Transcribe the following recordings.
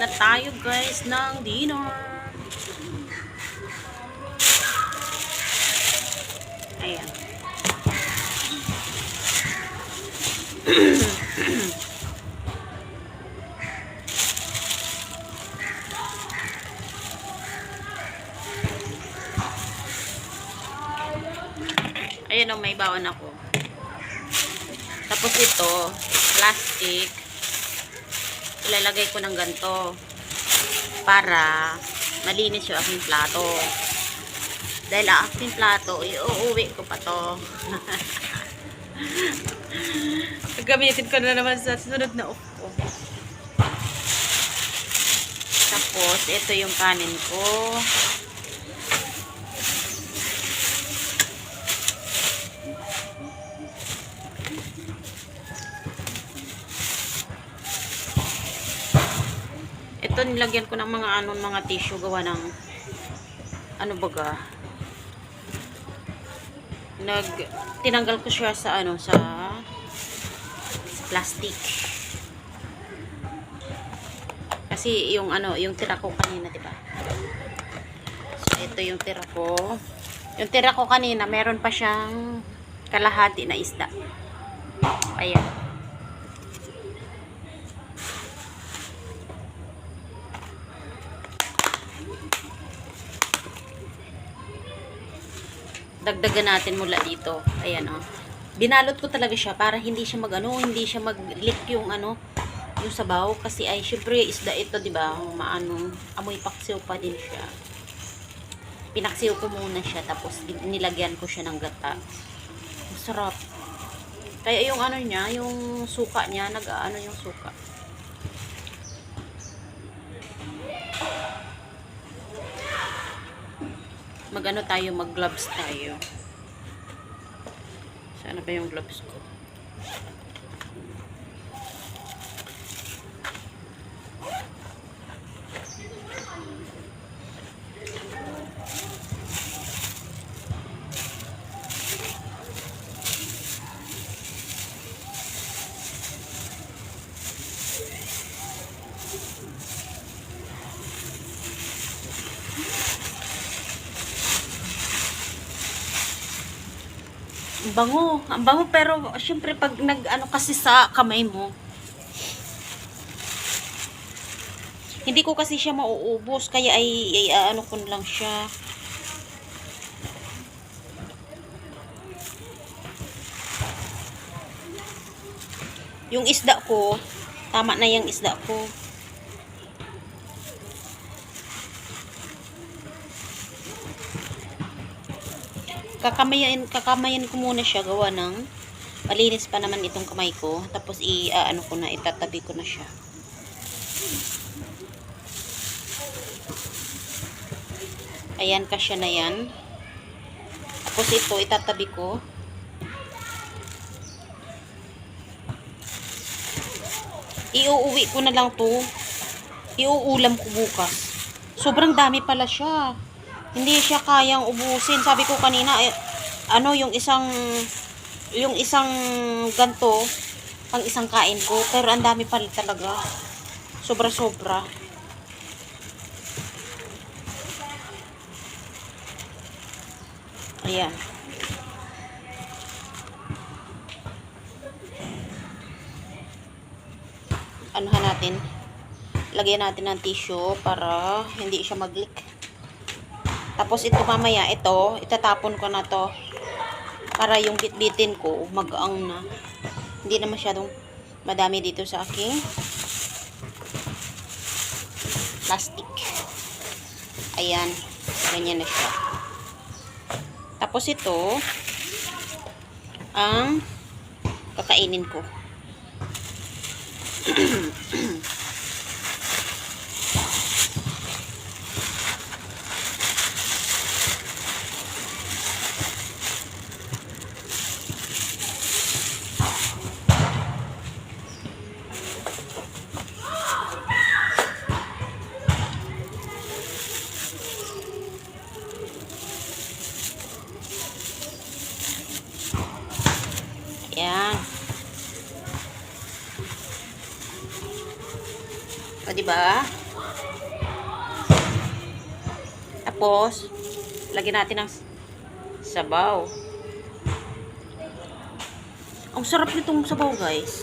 na tayo guys ng dinner. Ayan. Ayan o, may baon ako. Tapos ito, plastic. Ilalagay ko ng ganito. Para malinis yung aking plato. Dahil ang aking plato, iuuwi ko pa to. Gagamitin ko na naman sa sunod na upo. Tapos, ito yung kanin ko. Ito nilagyan ko ng mga ano mga tissue gawa ng ano baga nag tinanggal ko siya sa ano sa, sa plastic. Kasi yung ano yung tira ko kanina di ba? So ito yung tira ko. Yung tira ko kanina meron pa siyang kalahati na isda. Ayan dagdagan natin mula dito. Ayan oh. Binalot ko talaga siya para hindi siya magano, hindi siya mag-leak yung ano, yung sabaw kasi ay syempre isda ito, 'di ba? Maano, amoy paksiw pa din siya. Pinaksiw ko muna siya tapos nilagyan ko siya ng gata. Masarap. Kaya yung ano niya, yung suka niya, nag-ano yung suka. Mag-ano tayo, mag-gloves tayo. Sana ba yung gloves ko? Ang bango. Ang bango pero syempre pag nag-ano kasi sa kamay mo. Hindi ko kasi siya mauubos kaya ay, ay ano ko lang siya. Yung isda ko, tama na yung isda ko. Kakamayan kakamayan ko muna siya gawa ng malinis pa naman itong kamay ko. Tapos i ah, ano ko na itatabi ko na siya. Ayan kasya na yan. Tapos ito itatabi ko. Iuuwi ko na lang to. Iuulam ko bukas. Sobrang dami pala siya hindi siya kayang ubusin. Sabi ko kanina, eh, ano, yung isang, yung isang ganto, pang isang kain ko. Pero ang dami pala talaga. Sobra-sobra. Ayan. Anuhan natin. Lagyan natin ng tissue para hindi siya mag-leak. Tapos ito mamaya, ito, itatapon ko na to. Para yung bitbitin ko, magaang na. Hindi na masyadong madami dito sa aking plastic. Ayan. Ganyan na siya. Tapos ito, ang kakainin ko. O, diba? Tapos, lagyan natin ng sabaw. Ang sarap nitong sabaw, guys.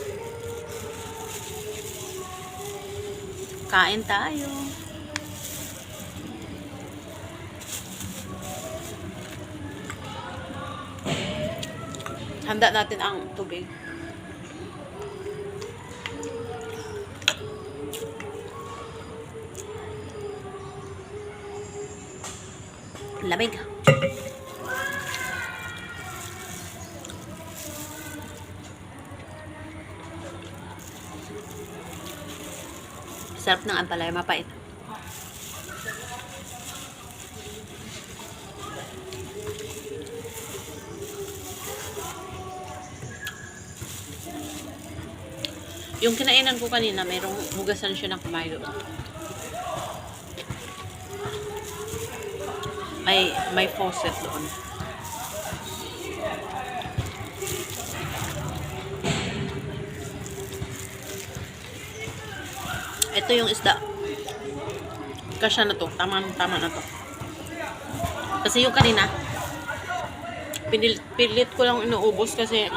Kain tayo. Handa natin ang tubig. Lamig. Sarap ng ampalaya, mapait. Yung kinainan ko kanina, mayroong hugasan siya ng kamay May, may faucet doon. Ito yung isda. Kasya na to. Tama, tama na to. Kasi yung kanina, pinil, pilit ko lang inuubos kasi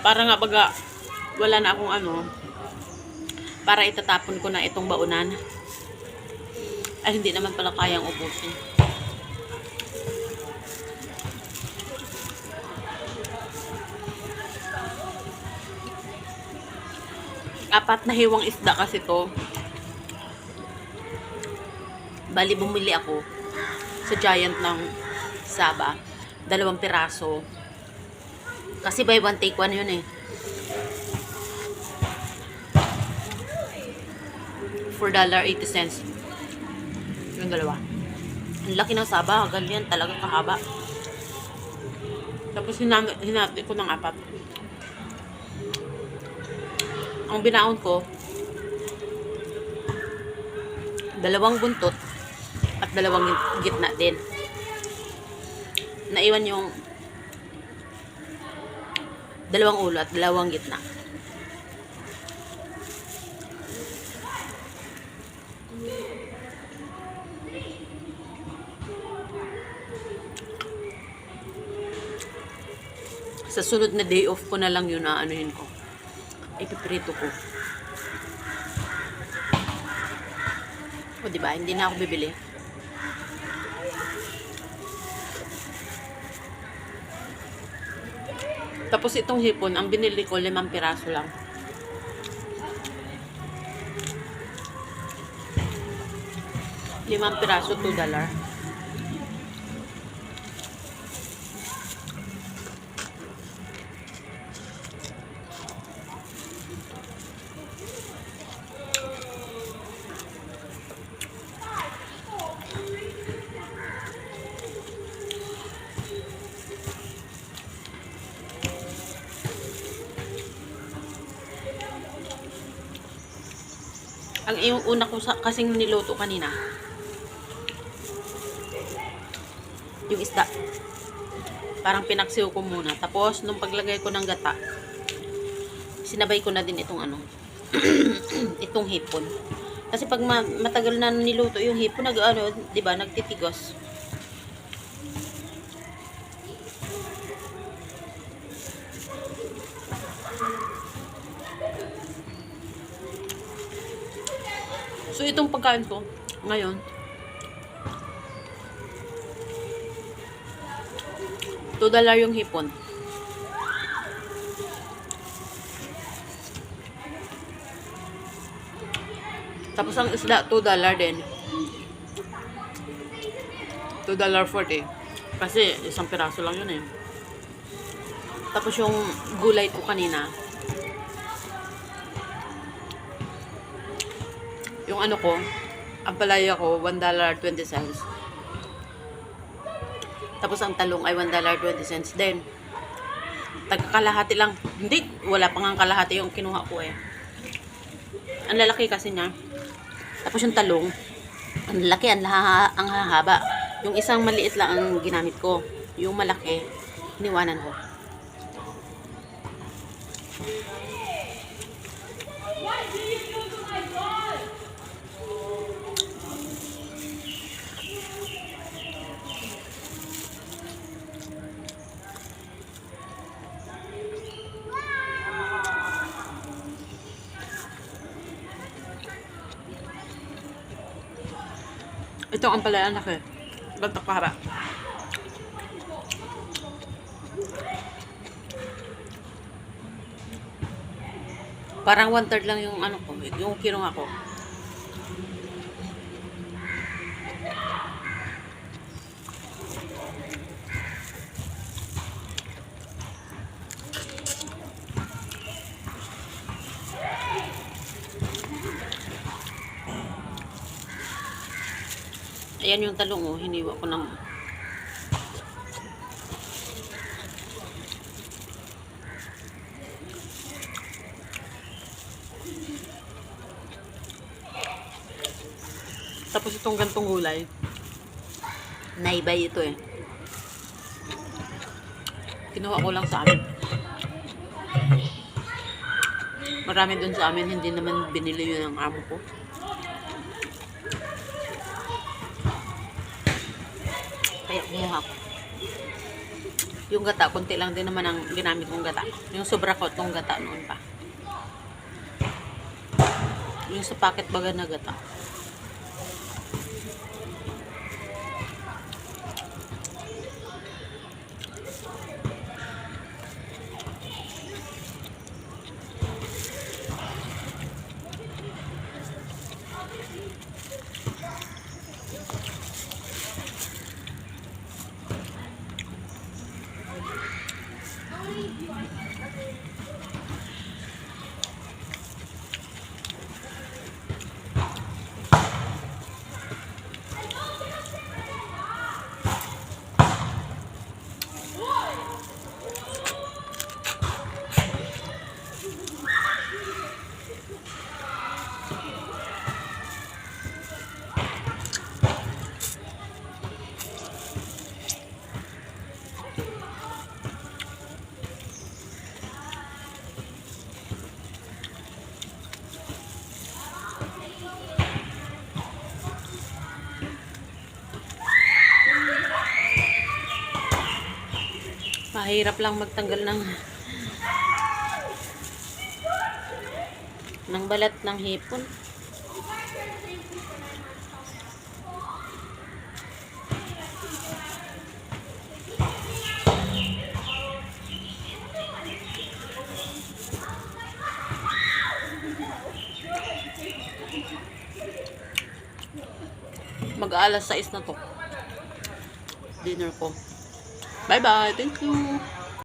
para nga baga wala na akong ano para itatapon ko na itong baunan ay hindi naman pala kayang ubusin. Apat na hiwang isda kasi to. Bali bumili ako sa giant ng Saba. Dalawang piraso. Kasi buy one take one yun eh. For dollar 80 cents yung dalawa. Ang laki ng Saba ganyan talaga kahaba. Tapos hinati ko ng apat. Ang binaon ko dalawang buntot at dalawang gitna din. Naiwan yung dalawang ulo at dalawang gitna sa sunod na day off ko na lang yun na anuhin ko. Ipiprito ko. O diba hindi na ako bibili. Tapos itong hipon ang binili ko limang piraso lang. Limang piraso 2 dollar Ang yung una ko sa, kasing niluto kanina. Yung isda. Parang pinaksiw ko muna. Tapos, nung paglagay ko ng gata, sinabay ko na din itong ano, itong hipon. Kasi pag ma- matagal na niluto yung hipon, nag, ano, di ba, nagtitigos. Itong pagkain ko, ngayon, two dollar yung hipon. Tapos ang isda, 2 dollar din. 2 dollar 40. Kasi isang piraso lang yun eh. Tapos yung gulay ko kanina, yung ano ko, ang palaya ko, 1 dollar 20 cents. Tapos ang talong ay 1 dollar 20 cents din. Tagkakalahati lang. Hindi, wala pa nga kalahati yung kinuha ko eh. Ang lalaki kasi niya. Tapos yung talong, ang laki, ang, laha, ang hahaba. Yung isang maliit lang ang ginamit ko. Yung malaki, iniwanan ko. Ito ang palayan anak eh. Ganto kahaba. Parang one third lang yung ano ko, yung kirong ako. Ayan yung talong oh, hiniwa ko ng Tapos itong gantong gulay. naibay ito eh. Kinuha ko lang sa amin. Marami dun sa amin, hindi naman binili yun ng amo ko. Kaya kumuha ko. Yung gata, konti lang din naman ang ginamit kong gata. Yung sobra ko itong gata noon pa. Yung sa packet baga na gata. Mahirap lang magtanggal ng ng balat ng hipon. Mag-aalas 6 na to. Dinner ko. Bye bye. Thank you.